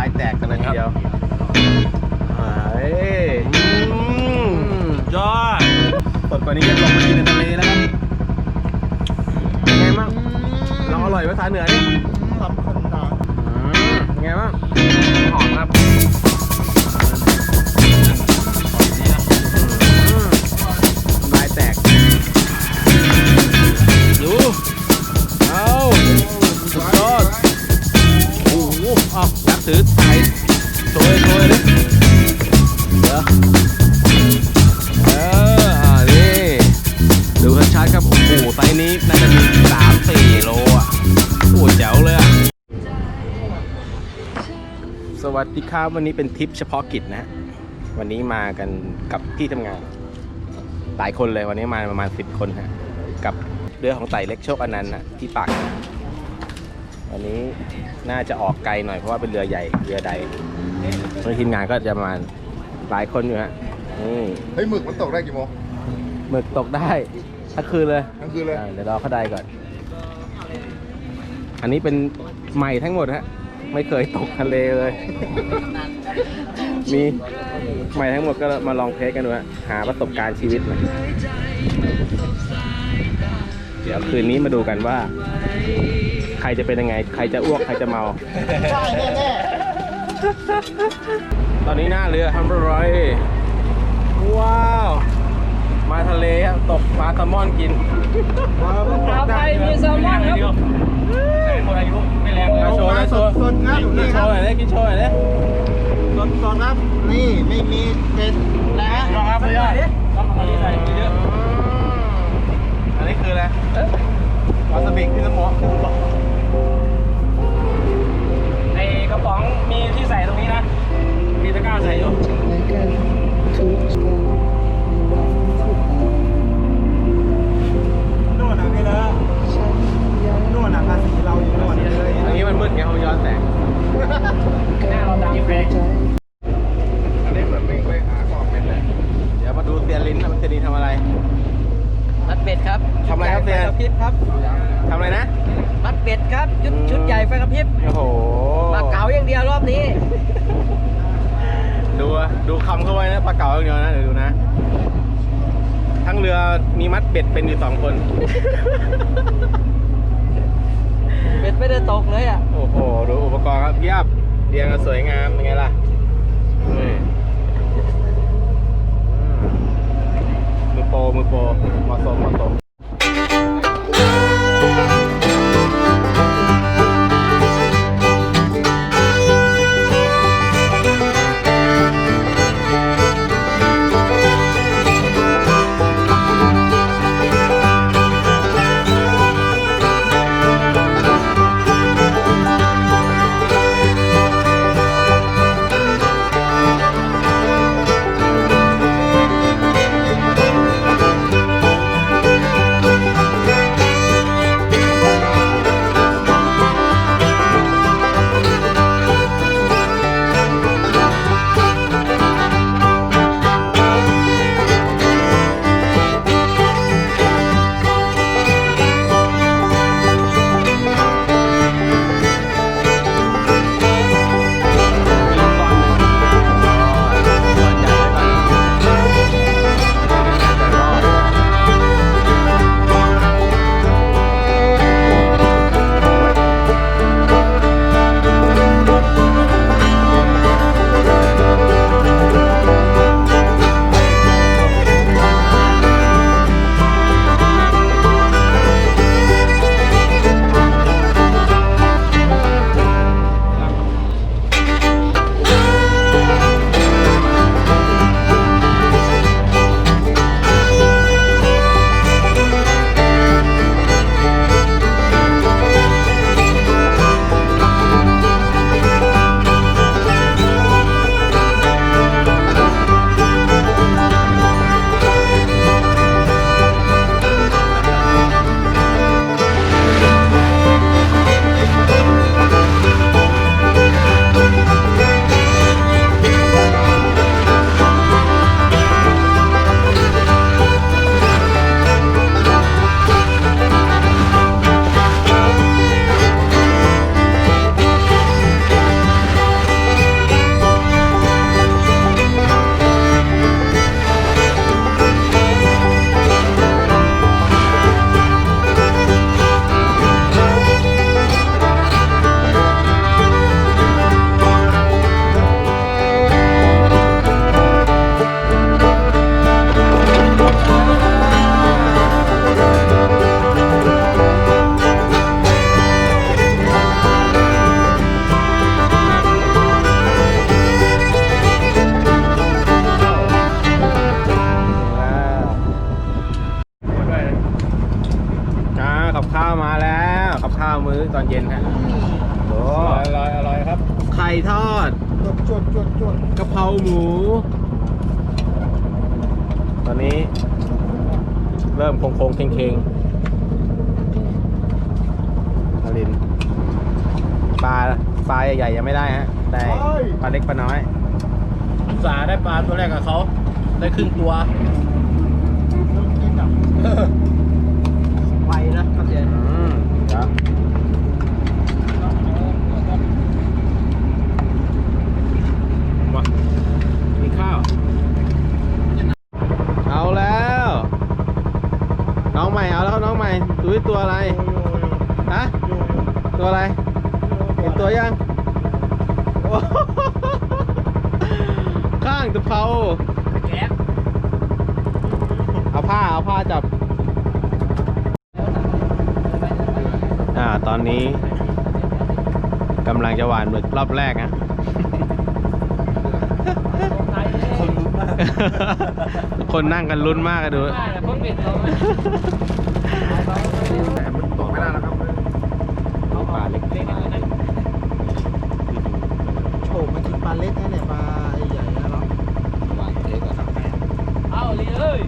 ลายแตกกันเลยทีเดียวเฮ้ยอืมยอดสดกว่านี้จะลงมากินในทะเลแล้วครับเป็นไงบ้างลองอร่อยภาษาเหนือดิสำคัญนะอืมเป็นไงบ้างหอมครับอืมลายแตกดู เอายักษ์ถือไทยโชยโชยเลยเดี๋ยวเอออ่านี่ดูชัดๆครับโอ้โหไซส์นี้น่าจะมีสามสี่โลอะโอ้แจ๋วเลยอะสวัสดีครับวันนี้เป็นทริปเฉพาะกิจนะฮะวันนี้มากันกับที่ทำงาน หลายคนเลยวันนี้มาประมาณ10คนฮะกับเรือของไต่เล็กโชคอนันต์นะที่ปากน้ำ วันนี้น่าจะออกไกลหน่อยเพราะว่าเป็นเรือใหญ่เรือใดโดยทีมงานก็จะประมาณหลายคนอยู่ฮะนี่เฮ้ยหมึกมันตกได้กี่โมงหมึกตกได้ทั้งคืนเลยทั้งคืนเลยอ่าเดี๋ยวรอเขาได้ก่อน อันนี้เป็นใหม่ทั้งหมดฮะไม่เคยตกทะเลเลย มีใหม่ทั้งหมดก็มาลองเทสกันดูฮะหาประสบการณ์ชีวิตหน่อยเดี๋ยวคืนนี้มาดูกันว่า ใครจะเป็นยังไง ใครจะอ้วก ใครจะเมาได้แน่ตอนนี้หน้าเรือฮัมเบอร์ไรว้าว มาทะเลฮะตกปลาแซลมอนกินชาวไทยมีแซลมอนครับคนอายุไม่แรงเลยมาโชว์นะโชว์สดๆครับกินี่นคโชรับว์หน่อยได้กินโชว์หน่อยได้สดสดๆครับ นี่ไม่มีเป็นแล้วลองครับพี่ยอดต้องเอาดีใส่เยอะ mau masuk masuk วมาแล้วกับข้าวมื้อตอนเย็นฮะโอ้อร่อยอร่อยครับ ไข่ทอดจดจดจดกะเพราหมู ตอนนี้ เริ่มโค้งโค้งเค็งเค็งๆอรินปลาปลาใหญ่ๆยังไม่ได้ฮะ ได้ปลาเล็กปลาน้อยสาได้ปลาตัวแรกกับเขา ได้ครึ่งตัว น้องใหม่ดูที่ตัวอะไร ฮะ ตัวอะไร เห็นตัวยังโอ้โหข้างตะเภาแก๊ปเอาผ้า เอาผ้าจับ อ่า ตอนนี้กำลังจะหวานหมึกรอบแรกนะคนรู้มากทุกคนนั่งกันลุ้นมากอะดูแต่พ่นเบ็ดเรากินปลาเล็กนะเนี่ยปลาใหญ่ๆนะเนาะหวานเจ๊ก่อนครับเอาเลยเอ้ย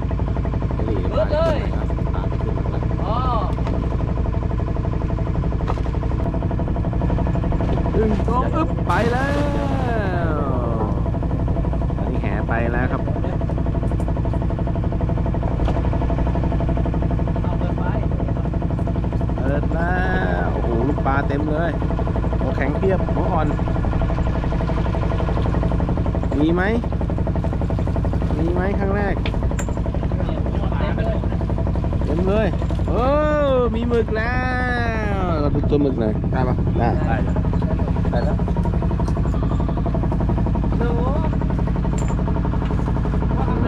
เลิศเลย ปลาขึ้นมาแล้ว อ๋อ อึ้งโต๊ะอึ๊บไปแล้วตอนนี้แหไปแล้วครับ เอาเปิดไป เปิดแล้ว โอ้โหลูกปลาเต็มเลยหัวแข็งเพียบหัวอ่อน มีไหม มีไหมครั้งแรกเต็มเลยเต็มเลย โอ้ มีหมึกแล้ว เราดูตัวหมึกหน่อยได้ปะได้ ได้ได้แล้วดู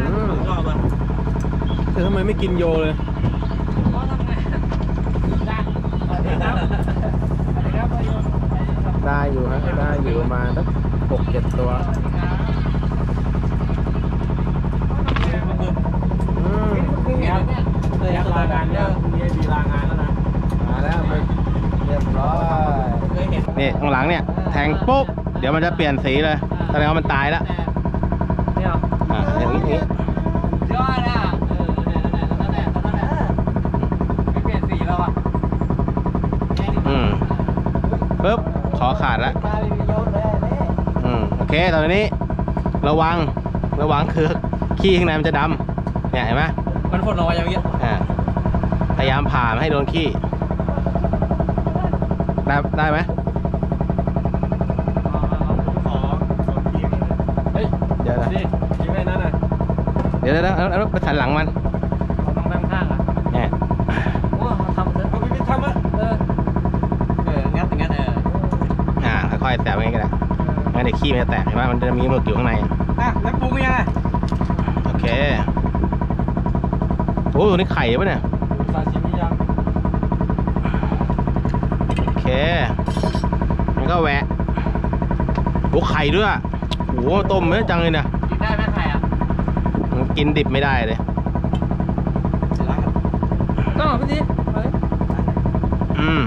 อืมชอบอะเธอทำไมไม่กินโยเลยว่าทำไงได้สวัสดีครับสวัสดีครับประโยชน์ได้อยู่ฮะ ได้อยู่ประมาณสักหกเจ็ดตัวอืม ครับเลยอยากลางานเนี่ยพรุ่งนี้มีลางานแล้วนะ มาแล้วหมึกเรียบร้อย เคยเห็น นี่ข้างหลังเนี่ย แทง ปุ๊บ เดี๋ยวมันจะเปลี่ยนสีเลยแสดงว่ามันตายแล้วเนี่ยอ่าอย่างนี้อย่างนี้ยอดอะเออเนี่ยนั่นแหละนั่นแหละไม่เปลี่ยนสีแล้วอะอืมปุ๊บขอขาดแล้วมาไม่มีโยนเลยนี่อืมโอเคตอนนี้ ระวังระวังคือขี้ข้างในมันจะดำเนี่ยเห็นไหมมันฝนลอยอย่างเงี้ยอ่าพยายามผ่าไม่ให้โดนขี้ได้ได้ไหม ขอขอทีมเฮ้ย เดี๋ยวนะ นี่ทีมไอ้นั่นน่ะ เดี๋ยวเดี๋ยวเดี๋ยวเอาเอาไปถันหลังมันเราต้องนั่งข้างอะเนี่ยโอ้ทำเถอะเอาไปทำอะเออเอองั้นงั้นเอออ่าค่อยๆแตะไปอย่างนี้ก็ได้งั้นเดี๋ยวขี้มันจะแตกเห็นไหมมันจะมีหมึกอยู่ข้างในอะแล้วปรุงยังไงโอเคโอ้ตัวนี้ไข่ปะเนี่ยซาชิมิยังโอเคมันก็แหวะโอ้ไข่ด้วยโอ้ต้มเยอะจังเลยเนี่ย กินได้ไหมไข่อะ มัน กินดิบไม่ได้เลยก็พี่ดิเฮ้ยอืม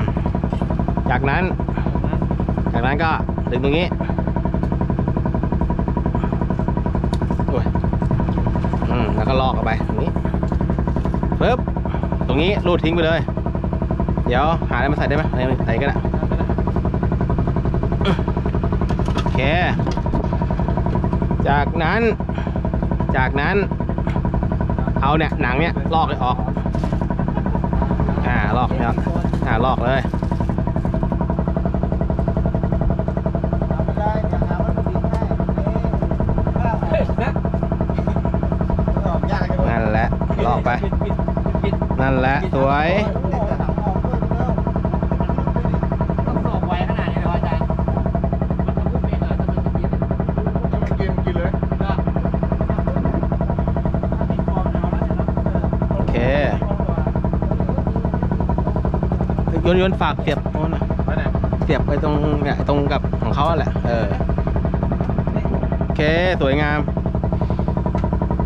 จากนั้น จากนั้นก็ดึงตรงนี้โอ้ยอืม แล้วก็ลอกออกไปตรงนี้ปึ๊บ ตรงนี้รูดทิ้งไปเลย เดี๋ยวหาอะไรมาใส่ได้ไหมอะไรมาใส่ก็ได้โอเค จากนั้น จากนั้น เอาเนี่ยหนังเนี่ยลอกเลยออก อ่าลอกเนี่ยอ่าลอกเลยนั่นแหละลอกไป นั่นแหละสวย ยนโยนฝากเสียบโน่นหเสียบไปตรงเนี่ยตรงกับของเขาแหละ เออโอเคสวยงาม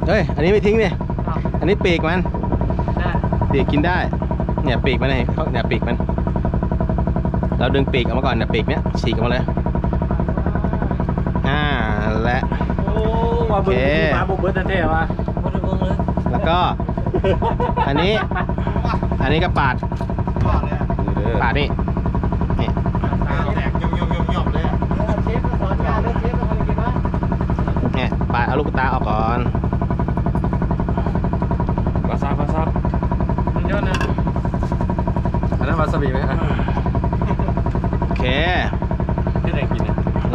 เฮ้ยอันนี้ไม่ทิ้งเนี่ยอันนี้ปีกมันได้ปีกกินได้ เนี่ยปีกมันไงเขาเนี่ยปีกมัน เราดึงปีกออกมาก่อนเนี่ยปีกเนี้ยฉีกออกมาเลยอ่าและ โอ้ว่าเบิร์ดมาบุกเบิร์ดเท้ๆวะบริบูรณ์เลยแล้วก็ อันนี้ อันนี้ก็ปาด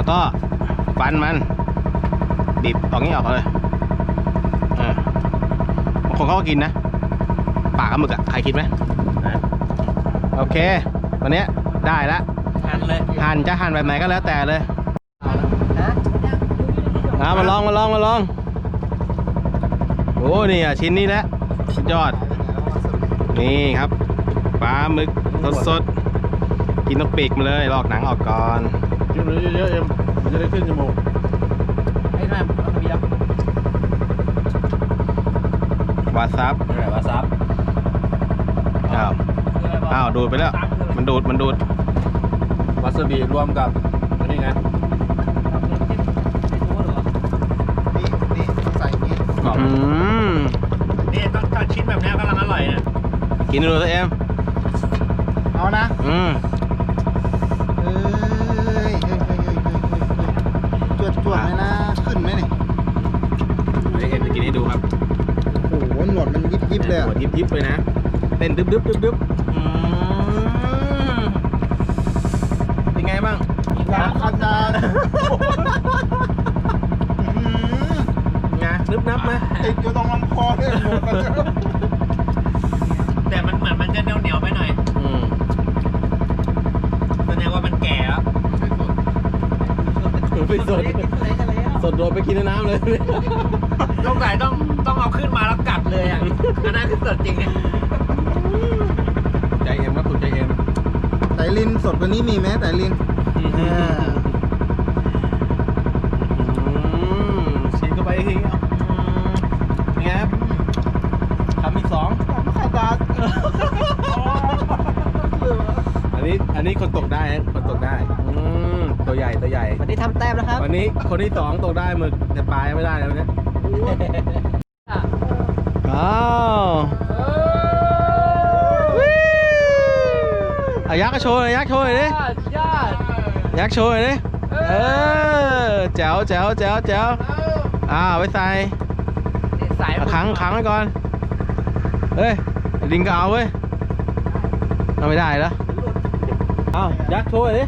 แล้วก็ฟันมันบีบออกนี้ออกเลยเออบางคนเขาก็กินนะปากกับหมึกอะใครกินไหมโอเคตอนเนี้ยได้ละหันเลยหั่นจะหั่นแบบไหนก็แล้วแต่เลยฮะเอามาลองมาลองมาลองโอ้นี่อะชิ้นนี้แหละสุดยอด นี่ครับปลาหมึกสดสดๆกินต้องปีกมาเลยลอกหนังออกก่อน กินเยอะๆเอ็มมันจะได้ขึ้นจมูกไอ้นั่นเอาเบียร์วาซับอะไรวาซาบอ้าวอ้าวดูดไปแล้ว มันดูดมันดูดวาซาบิรวมกับอันนี้ไงนี่นี่ใส่นี้กรอบอืมนี่ต้องถ้าชิ้นแบบนี้กำลังอร่อยเนี่ยกินดูตัวเอ็มเอานะอืม ดึ๊บดึ๊บดึบดึบอืมเป็นไงบ้างน้ำอาจารย์อื้อหือไงนึบนับไหมติดอยู่ตรงลำคอเลยหมดเลยแต่มันเหมือนมันจะเหนียวเหนียวไปหน่อยอืมแสดงว่ามันแก่แล้วไปสดสดโดนไปกินในน้ำเลย สดกว่านี้มีไหมไตลินเออชิมเข้าไปอีกทีอืมเป็นไงครับคำที่สองอาจารย์อันนี้อันนี้คนตกได้ฮะคนตกได้อืมตัวใหญ่ตัวใหญ่ วันนี้ทำแต้มแล้วครับ วันนี้คนที่สองตกได้หมึกแต่ปลายังไม่ได้เลยวันนี้อ้าว อายักษ์ก็โชว์เลยยักษ์โชว์เลยดิยอดยักษ์โชว์เลยดิเออแจ๋วแจ๋วแจ๋วแจ๋วอ่าไว้ใส่สายเอาขังขังไว้ก่อนเฮ้ยลิงก็เอาเว้ยเอาไม่ได้แล้วเอายักษ์โชว์เลยดิ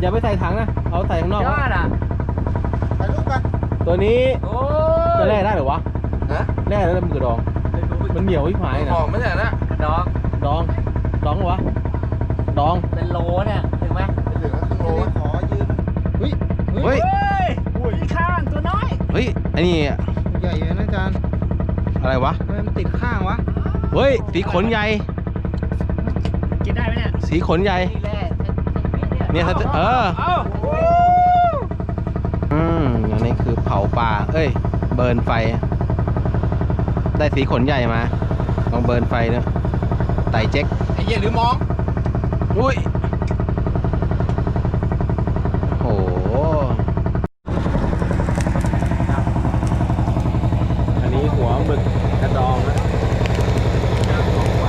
อย่าไปใส่ถังนะเอาใส่ข้างนอกยอดอะถ่ายรูปกันตัวนี้โอ้จะแล่ได้เหรือวะฮะแล่แล้วมันกระดอง มันเหนียวอีกหายนะหอมไม่ใช่นะดอกดองดองเหรอวะ ดองเป็นโลเนี่ยถึงไหมเหลือครึ่งโลขอยืนเฮ้ยเฮ้ยมีข้างตัวน้อยเฮ้ยไอ้นี่ใหญ่เลยนะอาจารย์อะไรวะทำไมมันติดข้างวะเฮ้ยสีขนใหญ่กินได้ไหมเนี่ยสีขนใหญ่นี่แหละเนี่ยถ้าจะเออเอ้าอืมอันนี้คือเผาปลาเอ้ย เบิร์นไฟ ได้สีขนใหญ่มาลองเบิร์นไฟเนอะไต่เจ๊กไอ้เหี้ยหรือมอง อุ้ย โอ้โห อันนี้หัวหมึกกระดองนะย่างของไฟ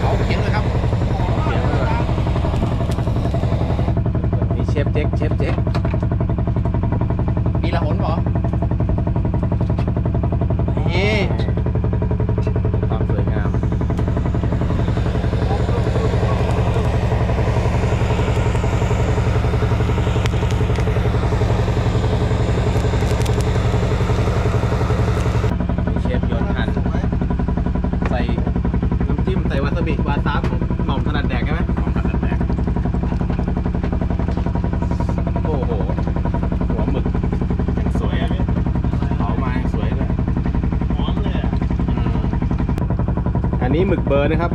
เอาเขียงเลยครับเขียงเลยนี่เชฟเจ๊กเชฟเจ๊ก มีละหนเหรอ นี่ความสวยงาม มีเชฟโยนหั่นใส่น้ำจิ้มใส่วาซาบิวาซาบหม่อมถนัดแดกใช่ไหมหม่อมถนัดแดก โอ้โห หัวหมึกยังสวยอะเผามายังสวยเลย หอมเลยอะ อืมอันนี้หมึกเบิร์นนะครับ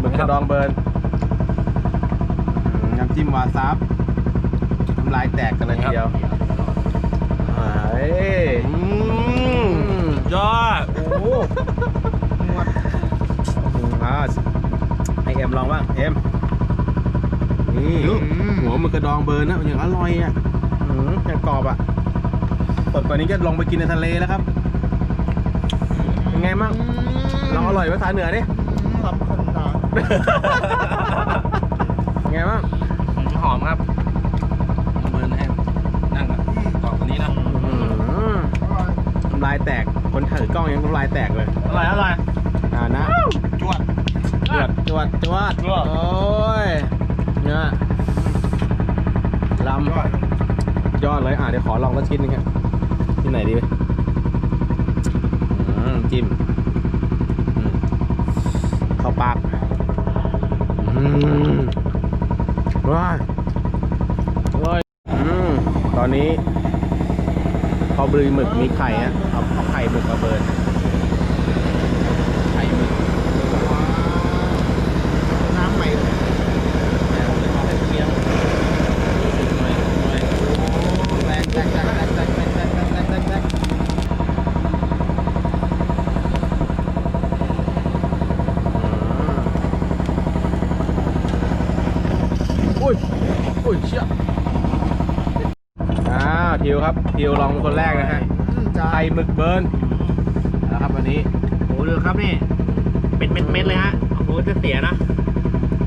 หมึกกระดองเบิร์นอืมน้ำจิ้มวาซาบน้ำลายแตกกันเลยทีเดียวเฮ้ยอืมยอดโอ้โหนวดอ่าให้เอ็มลองบ้างเอ็มนี่นี่หัวหมึกกระดองเบิร์นนะอย่างอร่อยอะอืมอย่างกรอบอะสดกว่านี้ก็ลองไปกินในทะเลแล้วครับ เป็นไงมั่งลองอร่อยภาษาเหนือดิ รับคนตา เป็น ไงบ้างหอมครับเบิร์นให้นั่งกับกรอบตัวนี้นะอืมน้ำลายแตก คนถือกล้องยังน้ำลายแตกเลยอร่อยอร่อยอ่านะจวดจวดจวดจวดจวดโอ้ยเนี่ยลำยอดเลยอะเดี๋ยวขอลองสักชิ้นหนึงครับที่ไหนดีอืมจิ้มอืมเข้าปากอืม ว้ายว้ายอืมตอนนี้พอบลือหมึกมีไข่ฮะเอาเอาไข่หมึกมาเบิร์น ครับทิวลองเป็นคนแรกนะฮะจ้าไข่หมึกเบิร์นแล้วครับวันนี้โอ้โหดูครับนี่เป็นเม็ดๆเลยฮะโอ้โหจะเสียนะ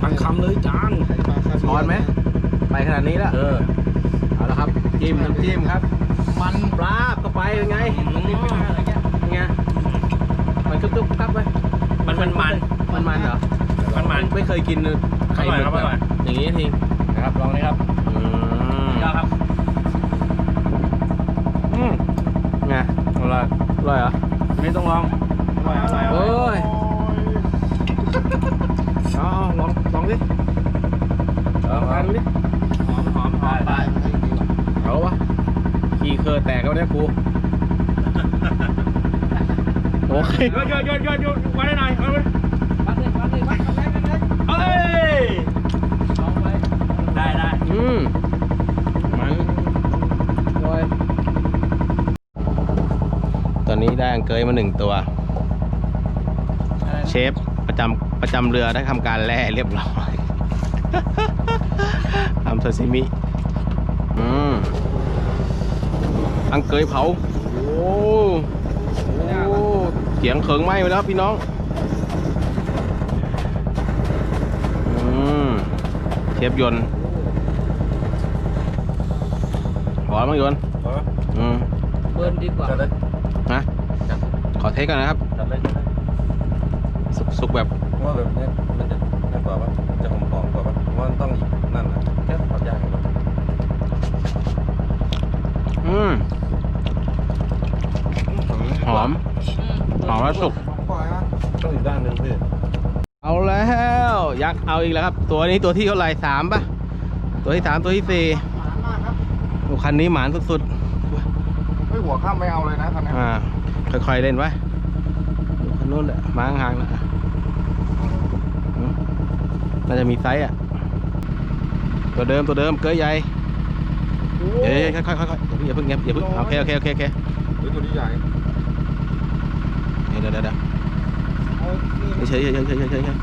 ทั้งคำเลยจานช้อนไหมไปขนาดนี้แล้วเออเอาละครับจิ้มน้ำจิ้มครับ มันปลาบเข้าไปเป็นไงเป็นไงมันกรุบกรุบครับไปมันมันมันมันมันเหรอมันมันไม่เคยกินไข่หมึกอร่อยครับอร่อยแบบอย่างนี้ทิ้งนะครับลองเลยครับ อืม ยอดครับ อืมไง อ ร่อยอร่อยเหรอไม่ต้องลองอร่อยอร่อยอร่โอ้อยยเอาลองลองดิลองกันดิหอมหอมหอมตายมันดีว่ะเอาวะขี่เคอแตกแล้วเนี่ยกูโอเคโยนโยนโยนโยนโยนไว้ได้หน่อยเอาไว้วัดเลยวัดเลยวัดวัดวัดวัดเอ้ยเอาไว้ได้ได้อืมมันโอ้ยตอ นนี้ได้อังเกยมาหนึ่งตัว เชฟประจำประจำเรือได้ทำการแล่เรียบร้อยทำซาซิมิอืมอังเกยเผา โอ้โอ้เสียงเขิงไหม้ไปแล้วพี่น้องอืมเชฟยนต์หอมมั้งยนต์เอาไว้อืมเบิร์นดีกว่า เทสกันนะครับ จัดเลยจัดเลยสุกสุกแบบว่าแบบนี้มันจะน่ากว่าปะจะหอมหอมกว่าปะเพราะว่ามันต้องอีกนั่นน่ะแค่ทอดย่างก่อนอืมหอม หอมแล้วสุกปล่อยนะต้องอีกด้านหนึ่งพี่เอาแล้วยักษ์เอาอีกแล้วครับ ตัวนี้ตัวที่เท่าไหร่สามป่ะตัวที่สามตัวที่สี่หมานมากครับโอ้คันนี้หมานสุดไม่หัวข้ามไม่เอาเลยนะคันนี้ๆอ่า ค่อยๆเล่นไว้ดูคั นนู้นแหละมาห่างๆนะอืมน่าจะมีไซส์อะ ตัวเดิมตัวเดิมเกยใหญ่เอ้ยค่อยๆค่อยๆอย่าเพิ่งอย่าเพิ่งอย่าเพิ่งโอเคโอเคโอเคโอเคหรือตัวนี้ใหญ่เดี๋ยวเดี๋ยวเดี๋ยวเอานี่เฉยเฉยเฉยเฉยเฉยเฉยเฉย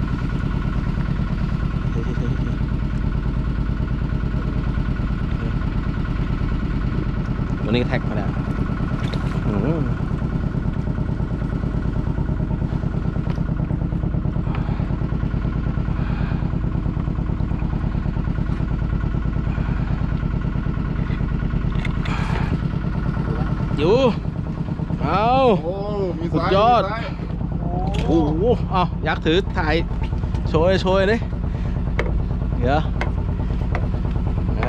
ตัวนี้ก็แท็กมาแล้วอืม อยู่เอาโอ้มีสุดซ้ายยอดมีซ้ายโอ้โหเอายักษ์ถือถ่ายโชว์เลยโชว์เลยดิเดี๋ยวเอ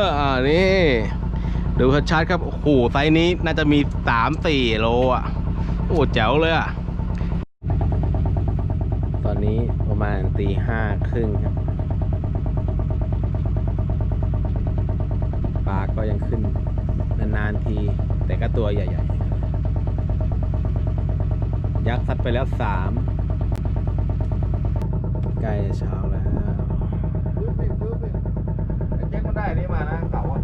ออ่านี่ดูชัดๆครับโอ้โหไซส์นี้น่าจะมีสามสี่โลอะโอ้แจ๋วเลยอะตอนนี้ประมาณตีห้าครึ่งครับ ต่ก็ตัวใหญ่ๆ ยักษ์ซัดไปแล้วสามใกล้จะเช้าแล้วซื้อสิซื้อสิไอ้แจ็คมันได้อันนี้มานะเก่าอะ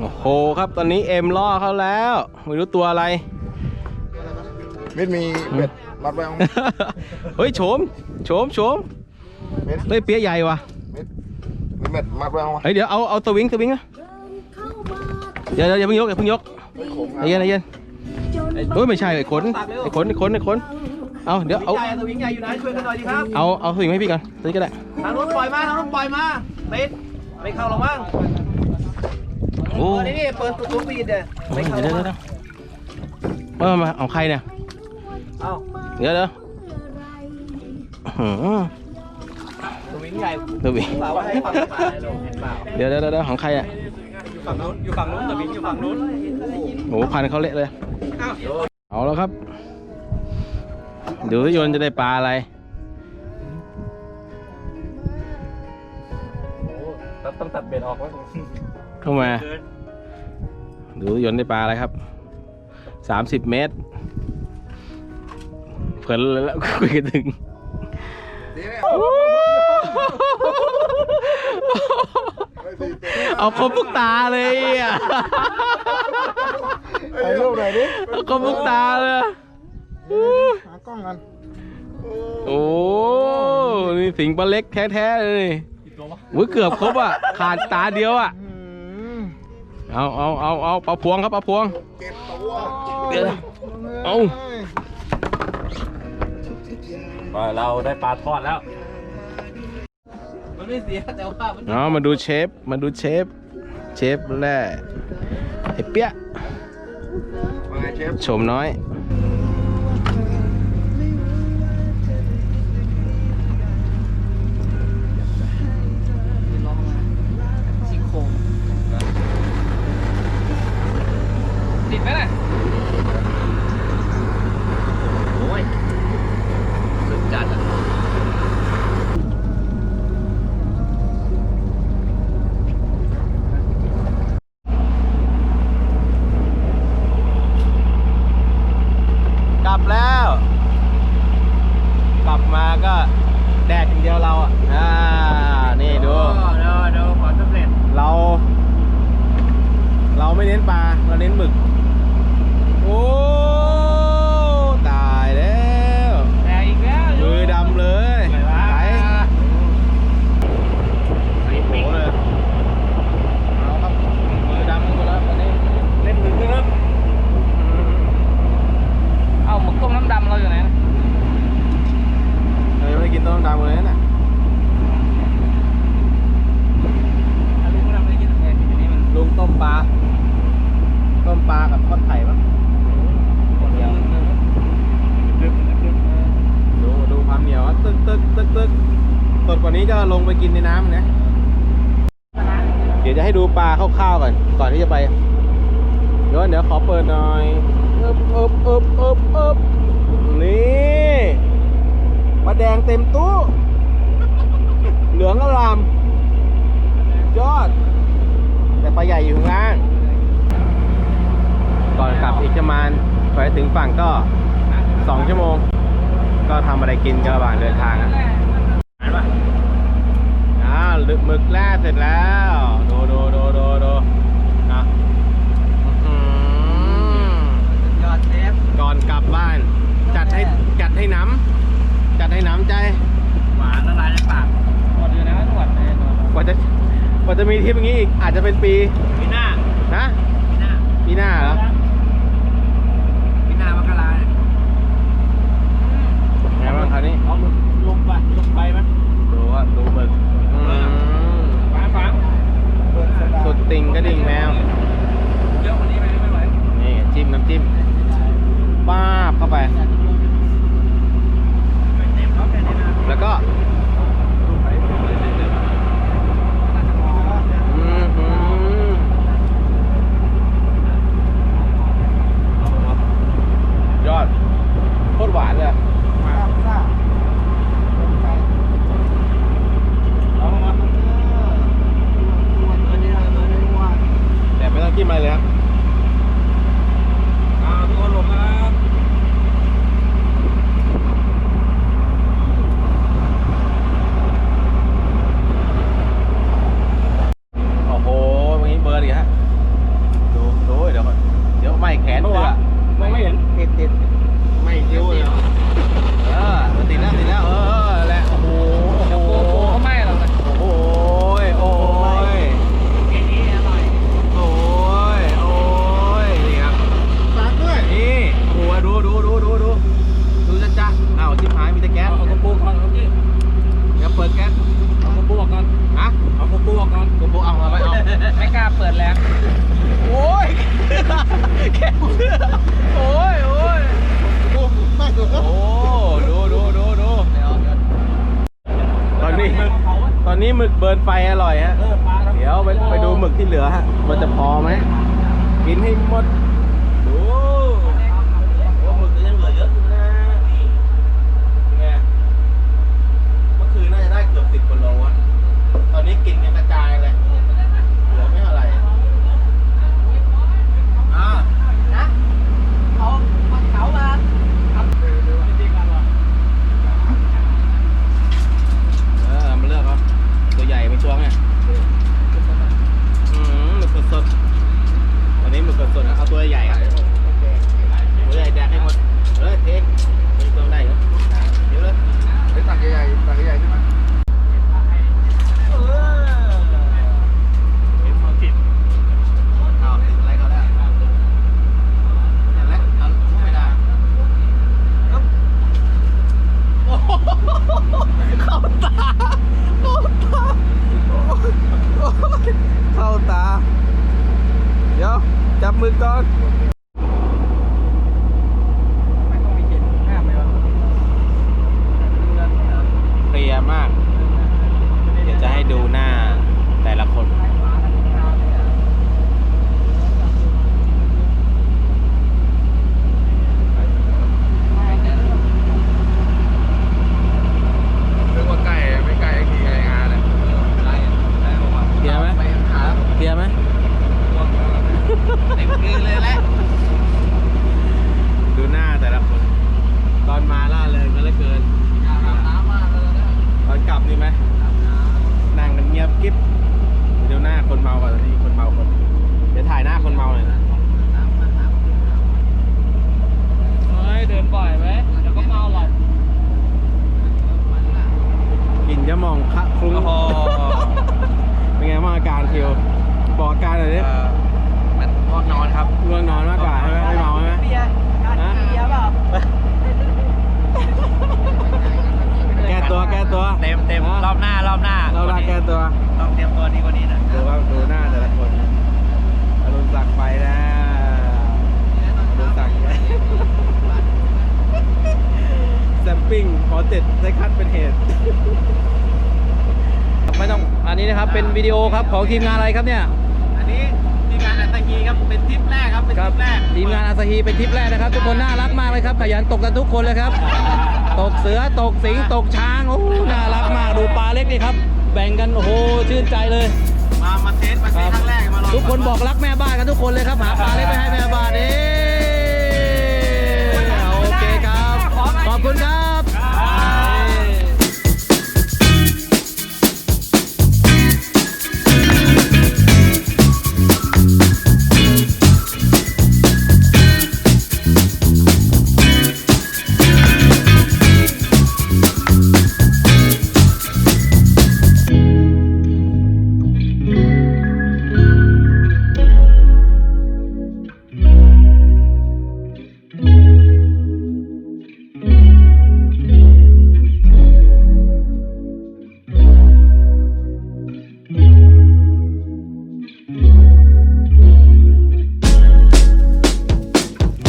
โอ้โหครับตอนนี้เอ็มล่อเขาแล้ว ไม่รู้ตัวอะไรมิดมีเบ็ดมัดไว้เอาเฮ้ยโฉมโฉมโฉมเบ็ดเฮ้ยเปี๊ยะใหญ่ว่ะมี เบ็ดมัดไว้เอาเฮ้ยเดี๋ยวเอาเอาสวิงสวิงอะเดี๋ยวเดี๋ยวอย่าเพิ่งยกอย่าเพิ่งยกใจเย็นใจเย็นเฮ้ยไม่ใช่ไอ้ขนไอ้ขนไอ้ขนไอ้ขนเอาเดี๋ยวเอาใหญ่สวิงใหญ่อยู่ไหนช่วยกันหน่อยดิครับเอาเอาสวิงให้พี่ก่อนตัวนี้ก็ได้ทางนู้นปล่อยมาทางนู้นปล่อยมาปิดไม่เข้าหรอกมั้งโอ้เปิดนี่นี่เปิดประตูปิดเนี่ยไม่เดี๋ยวเข้าเดี๋ยวหรเดี๋อกยวเอามาเอาใครเนี่ยเอ้าเดี๋ยวเดี๋ยวอื้อหือส วิงใหญ่สวิงเปล่าว่าให้ฝั่งขวาเลยลูกเห็นเปล่าเดี๋ยวเดี๋ยวเดี๋ยวของใครอะอยู่ฝั่งนู้นอยู่ฝั่งนู้นสวิงอยู่ฝั่งนู้นโอ้โหพันเขาเละเลยเอาแล้วครับดูสิโยนจะได้ปลาอะไรต้องตัดเบ็ดออกไว้เข้ามา ดูสิโยนได้ปลาอะไรครับสามสิบเมตรเพลินเลยแล้วคุยกันถึง เอาครบทุกตาเลยอะถ่ายรูปหน่อยดิเอาครบทุกตาเลยอะหากล้องกันโอ้นี่สิงปลาเล็กแท้ๆเลยวุ้ยเกือบครบอะขาดตาเดียวอะเอาเอาเอาเอาปลาพวงครับปลาพวงเก็บตัวเดี๋ยวเอาเราได้ปลาทอดแล้วมัน ไม่เสียแต่ว่ามันเอามาดูเชฟมาดูเชฟเชฟแร่ไอ้เปี้ยมาไงเชฟชมน้อยชิงโครงติดไหมล่ะโอ้ยสุดจัดอะ กลับแล้ว กลับมาก็แดดอย่างเดียวเราอะ อ่า นี่ดู ดูดูความสำเร็จ เรา เราไม่เน้นปลา เราเน้นหมึก โอ้ ตายแล้ว แต่อีกแล้ว มือดำเลย ไหนวะ ไหล ไอ้ โห ปิง เลยเอาครับ มือดำหมดแล้วตอนนี้ เล่นมือครับเอ้าหมึกต้มน้ำดำเราอยู่ไหนนะ เรายังไม่ได้กินต้มดำเลยนะ อันนี้ก็ทำอะไรกินเองอันนี้มัน ลุงต้มปลา ต้มปลากับทอดไข่ปะ หมดแล้วดึบดึบดึบ ดูดูความเหนียวอะตึกตึกตึกตึกสดกว่านี้ก็ลงไปกินในน้ำนะ เดี๋ยวจะให้ดู ปลาคร่าวๆก่อนก่อนที่จะไป เดี๋ยวเดี๋ยวขอเปิดหน่อยเอิบเอิบเอิบเอิบเอิบนี่ปลาแดงเต็มตู้เหลืองอลามยอด แต่ปลาใหญ่อยู่ข้างล่าง ก่อนกลับอีกประมาณไปถึงฝั่งก็สองชั่วโมง ก็ทำอะไรกินกันระหว่างเดินทางนะอ่านปะอ้าลึกหมึกแล่เสร็จแล้ว ดูดูนะอื้อหือย อดเชฟ ก่ อนกลับบ้าน จัดให้จัดให้น้ำจัดให้น้ำใจ หวานละลายในปากหมดอยู่นะหมดเลยกว่าจะกว่าจะมีทริปอย่างนี้อีกอาจจะเป็นปีปีหน้านะปีหน้าปีหน้าเหรอปีหน้ามกราเนี่ยไงบ้างคราวนี้เอาหมึกลงไปลงไปมั้ยดูว่าดูหมึกอืมฟังฟังสุดติ่งกระดิ่งแมวเยอะกว่านี้ไหมไม่ไหวนี่จิ้มน้ำจิ้ม ป้าบเข้าไป แล้วก็อือหือยอดโคตรหวานเลย เอามา แต่ไม่ต้องจิ้มอะไรเลยครับ เอาตัวลงครับ โอ้โหวันนี้เบิร์นอีกฮะ ดูดูเดี๋ยวก่อนเดี๋ยวไม่แขนเสื้อ มองไม่เห็น ติดติด ไม่ หมึก เบิร์นไฟอร่อยฮะเออปลาทั้งเดี๋ยวไปไปดูหมึกที่เหลือฮะมันจะพอไหม กินให้หมดดูโอ้หมึกยังเหลือเยอะอยู่นะไงเมื่อคืนน่าจะได้เกือบสิบกิโลอะตอนนี้กินกันกระจายเลย เป็นวิดีโอครับของทีมงานอะไรครับเนี่ย อันนี้ทีมงานอาซาฮีครับเป็นทริปแรกครับเป็นทริปแรกทีมงานอาซาฮีเป็นทริปแรกนะครับ ทุกคนน่ารักมากเลยครับขยันตกกันทุกคนเลยครับ ตกเสือตกสิงตกช้างโอ้น่ารักมากดูปลาเล็กนี่ครับ แบ่งกันโอ้โหชื่นใจเลยมามาเทสมาเทสครั้งแรกมาลองทุกคนบอกรักแม่บ้านกันทุกคนเลยครับหาปลาเล็กไปให้แม่บ้านเอ๊โอเคครับ ขอบคุณครับ